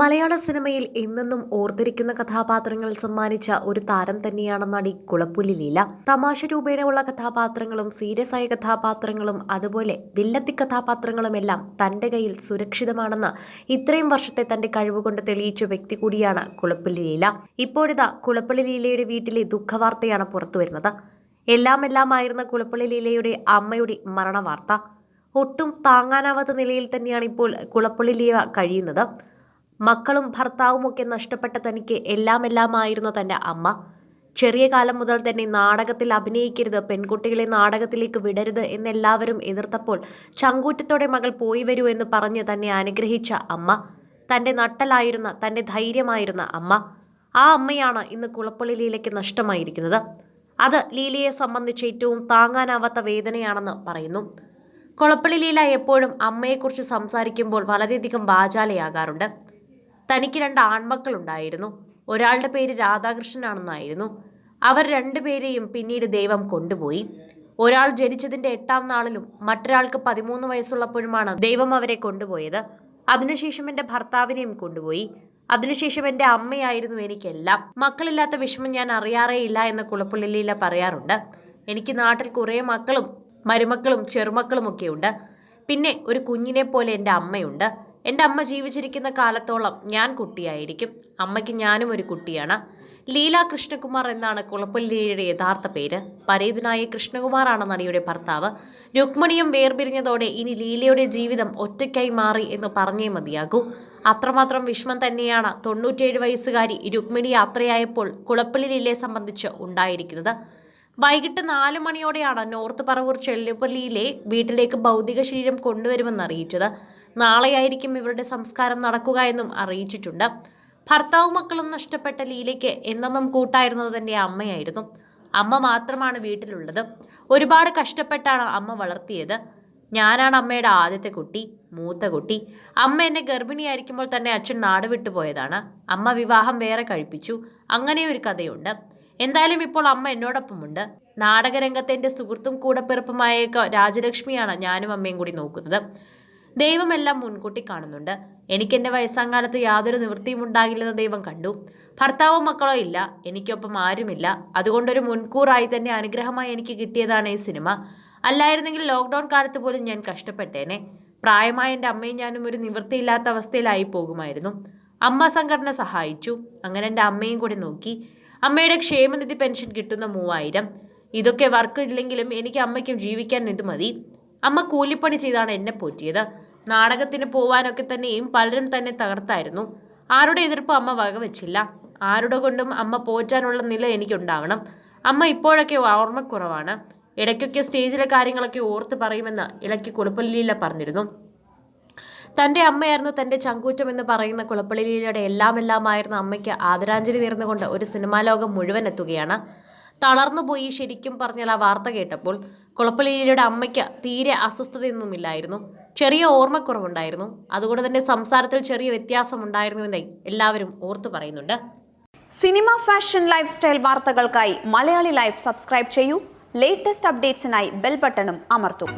മലയാള സിനിമയിൽ എന്നെന്നും ഓർത്തിരിക്കുന്ന കഥാപാത്രങ്ങൾ സമ്മാനിച്ച ഒരു താരം തന്നെയാണ് നടി കുളപ്പുലി ലീല. തമാശ രൂപേണയുള്ള കഥാപാത്രങ്ങളും സീരിയസ് ആയ കഥാപാത്രങ്ങളും അതുപോലെ വില്ലത്തി കഥാപാത്രങ്ങളുമെല്ലാം തന്റെ കയ്യിൽ സുരക്ഷിതമാണെന്ന് ഇത്രയും വർഷത്തെ തന്റെ കഴിവുകൊണ്ട് തെളിയിച്ച വ്യക്തി കൂടിയാണ് കുളപ്പുലി ലീല. ഇപ്പോഴിതാ കുളപ്പുലി ലീലയുടെ വീട്ടിലെ ദുഃഖവാർത്തയാണ് പുറത്തുവരുന്നത്. എല്ലാം എല്ലാമായിരുന്ന കുളപ്പള്ളി ലീലയുടെ അമ്മയുടെ മരണവാർത്ത. ഒട്ടും താങ്ങാനാവാത്ത നിലയിൽ തന്നെയാണ് ഇപ്പോൾ കുളപ്പുളി ലീല കഴിയുന്നത്. മക്കളും ഭർത്താവുമൊക്കെ നഷ്ടപ്പെട്ട തനിക്ക് എല്ലാം എല്ലാമായിരുന്നു തന്റെ അമ്മ. ചെറിയ കാലം മുതൽ തന്നെ നാടകത്തിൽ അഭിനയിക്കരുത് പെൺകുട്ടികളെ നാടകത്തിലേക്ക് വിടരുത് എന്നെല്ലാവരും എതിർത്തപ്പോൾ ചങ്കൂറ്റത്തോടെ മകൾ പോയി വരൂ എന്ന് പറഞ്ഞ് തന്നെ അനുഗ്രഹിച്ച അമ്മ. തന്റെ നട്ടലായിരുന്ന തന്റെ ധൈര്യമായിരുന്ന അമ്മ. ആ അമ്മയാണ് ഇന്ന് കുളപ്പള്ളി ലീലയ്ക്ക് നഷ്ടമായിരിക്കുന്നത്. അത് ലീലയെ സംബന്ധിച്ച് ഏറ്റവും താങ്ങാനാവാത്ത വേദനയാണെന്ന് പറയുന്നു. കുളപ്പള്ളി ലീല എപ്പോഴും അമ്മയെക്കുറിച്ച് സംസാരിക്കുമ്പോൾ വളരെയധികം വാചാലയാകാറുണ്ട്. തനിക്ക് രണ്ട് ആൺമക്കളുണ്ടായിരുന്നു. ഒരാളുടെ പേര് രാധാകൃഷ്ണനാണെന്നായിരുന്നു. അവർ രണ്ടുപേരെയും പിന്നീട് ദൈവം കൊണ്ടുപോയി. ഒരാൾ ജനിച്ചതിന്റെ എട്ടാം നാളിലും മറ്റൊരാൾക്ക് പതിമൂന്ന് വയസ്സുള്ളപ്പോഴുമാണ് ദൈവം അവരെ കൊണ്ടുപോയത്. അതിനുശേഷം എന്റെ ഭർത്താവിനെയും കൊണ്ടുപോയി. അതിനുശേഷം എന്റെ അമ്മയായിരുന്നു എനിക്കെല്ലാം. മക്കളില്ലാത്ത വിഷമം ഞാൻ അറിയാറേയില്ല എന്ന് കുളപ്പുള്ളിലീല പറയാറുണ്ട്. എനിക്ക് നാട്ടിൽ കുറേ മക്കളും മരുമക്കളും ചെറുമക്കളും ഒക്കെയുണ്ട്. പിന്നെ ഒരു കുഞ്ഞിനെ പോലെ എന്റെ അമ്മയുണ്ട്. എന്റെ അമ്മ ജീവിച്ചിരിക്കുന്ന കാലത്തോളം ഞാൻ കുട്ടിയായിരിക്കും. അമ്മയ്ക്ക് ഞാനും ഒരു കുട്ടിയാണ്. ലീല കൃഷ്ണകുമാർ എന്നാണ് കുളപ്പള്ളിയുടെ യഥാർത്ഥ പേര്. പരേതനായ കൃഷ്ണകുമാറാണ് നടിയുടെ ഭർത്താവ്. രുക്മിണിയും വേർപിരിഞ്ഞതോടെ ഇനി ലീലയുടെ ജീവിതം ഒറ്റയ്ക്കായി മാറി എന്ന് പറഞ്ഞേ മതിയാകൂ. അത്രമാത്രം വിഷമം തന്നെയാണ് തൊണ്ണൂറ്റേഴ് വയസ്സുകാരി രുക്മിണി യാത്രയായപ്പോൾ കുളപ്പള്ളി ലീലയെ സംബന്ധിച്ച് ഉണ്ടായിരിക്കുന്നത്. വൈകിട്ട് നാല് മണിയോടെയാണ് നോർത്ത് പറവൂർ ചെല്ലുപള്ളിയിലെ വീട്ടിലേക്ക് ഭൗതിക ശരീരം കൊണ്ടുവരുമെന്ന് അറിയിച്ചത്. നാളെയായിരിക്കും ഇവരുടെ സംസ്കാരം നടക്കുക എന്നും അറിയിച്ചിട്ടുണ്ട്. ഭർത്താവും മക്കളും നഷ്ടപ്പെട്ട ലീലയ്ക്ക് എന്നെന്നും കൂട്ടായിരുന്നത് തന്റെ അമ്മയായിരുന്നു. അമ്മ മാത്രമാണ് വീട്ടിലുള്ളത്. ഒരുപാട് കഷ്ടപ്പെട്ടാണ് അമ്മ വളർത്തിയത്. ഞാനാണ് അമ്മയുടെ ആദ്യത്തെ കുട്ടി മൂത്ത കുട്ടി. അമ്മ എന്നെ ഗർഭിണിയായിരിക്കുമ്പോൾ തന്നെ അച്ഛൻ നാട് വിട്ടുപോയതാണ്. അമ്മ വിവാഹം വേറെ കഴിപ്പിച്ചു. അങ്ങനെ ഒരു കഥയുണ്ട്. എന്തായാലും ഇപ്പോൾ അമ്മ എന്നോടൊപ്പമുണ്ട്. നാടകരംഗത്തെ എന്റെ സുഹൃത്തും കൂടപ്പിറപ്പുമായ രാജലക്ഷ്മിയാണ് ഞാനും അമ്മയും കൂടി നോക്കുന്നത്. ദൈവമെല്ലാം മുൻകൂട്ടി കാണുന്നുണ്ട്. എനിക്ക് എന്റെ വയസ്സാങ്കാലത്ത് യാതൊരു നിവൃത്തിയും ഉണ്ടാകില്ലെന്ന് ദൈവം കണ്ടു. ഭർത്താവോ മക്കളോ ഇല്ല. എനിക്കൊപ്പം ആരുമില്ല. അതുകൊണ്ടൊരു മുൻകൂറായി തന്നെ അനുഗ്രഹമായി എനിക്ക് കിട്ടിയതാണ് ഈ സിനിമ. അല്ലായിരുന്നെങ്കിൽ ലോക്ക്ഡൗൺ കാലത്ത് പോലും ഞാൻ കഷ്ടപ്പെട്ടേനെ. പ്രായമായ എന്റെ അമ്മയും ഞാനും ഒരു നിവൃത്തിയില്ലാത്ത അവസ്ഥയിലായി പോകുമായിരുന്നു. അമ്മ സംഘടന സഹായിച്ചു. അങ്ങനെ എന്റെ അമ്മയും കൂടി നോക്കി. അമ്മയുടെ ക്ഷേമനിധി പെൻഷൻ കിട്ടുന്ന മൂവായിരം. ഇതൊക്കെ വർക്ക് ഇല്ലെങ്കിലും എനിക്ക് അമ്മയ്ക്കും ജീവിക്കാൻ ഇത് മതി. അമ്മ കൂലിപ്പണി ചെയ്താണ് എന്നെ പോറ്റിയത്. നാടകത്തിന് പോവാനൊക്കെ തന്നെയും പലരും തന്നെ തകർത്തായിരുന്നു. ആരുടെ എതിർപ്പ് അമ്മ വകവെച്ചില്ല. ആരുടെ കൊണ്ടും അമ്മ പോറ്റാനുള്ള നില എനിക്കുണ്ടാവണം. അമ്മ ഇപ്പോഴൊക്കെ ഓർമ്മക്കുറവാണ്. ഇടയ്ക്കൊക്കെ സ്റ്റേജിലെ കാര്യങ്ങളൊക്കെ ഓർത്ത് പറയുമെന്ന് ഇലയ്ക്ക് കുളപ്പള്ളിയില പറഞ്ഞിരുന്നു. തന്റെ അമ്മയായിരുന്നു തന്റെ ചങ്കൂറ്റം എന്ന് പറയുന്ന കുളപ്പള്ളിയിലയുടെ എല്ലാം എല്ലാമായിരുന്ന അമ്മയ്ക്ക് ആദരാഞ്ജലി നേർന്നുകൊണ്ട് ഒരു സിനിമാ ലോകം മുഴുവൻ എത്തുകയാണ്. തളർന്നുപോയി ശരിക്കും പറഞ്ഞാൽ ആ വാർത്ത കേട്ടപ്പോൾ കുളപ്പള്ളിയിലയുടെ അമ്മയ്ക്ക് തീരെ അസ്വസ്ഥതയൊന്നുമില്ലായിരുന്നു. ചെറിയ ഓർമ്മക്കുറവുണ്ടായിരുന്നു. അതുകൊണ്ട് തന്നെ സംസാരത്തിൽ ചെറിയ വ്യത്യാസമുണ്ടായിരുന്നുവെന്ന് എല്ലാവരും ഓർത്തു പറയുന്നുണ്ട്. സിനിമ ഫാഷൻ ലൈഫ് സ്റ്റൈൽ വാർത്തകൾക്കായി മലയാളി ലൈഫ് സബ്സ്ക്രൈബ് ചെയ്യൂ. ലേറ്റസ്റ്റ് അപ്ഡേറ്റ്സിനായി ബെൽ ബട്ടണും അമർത്തും.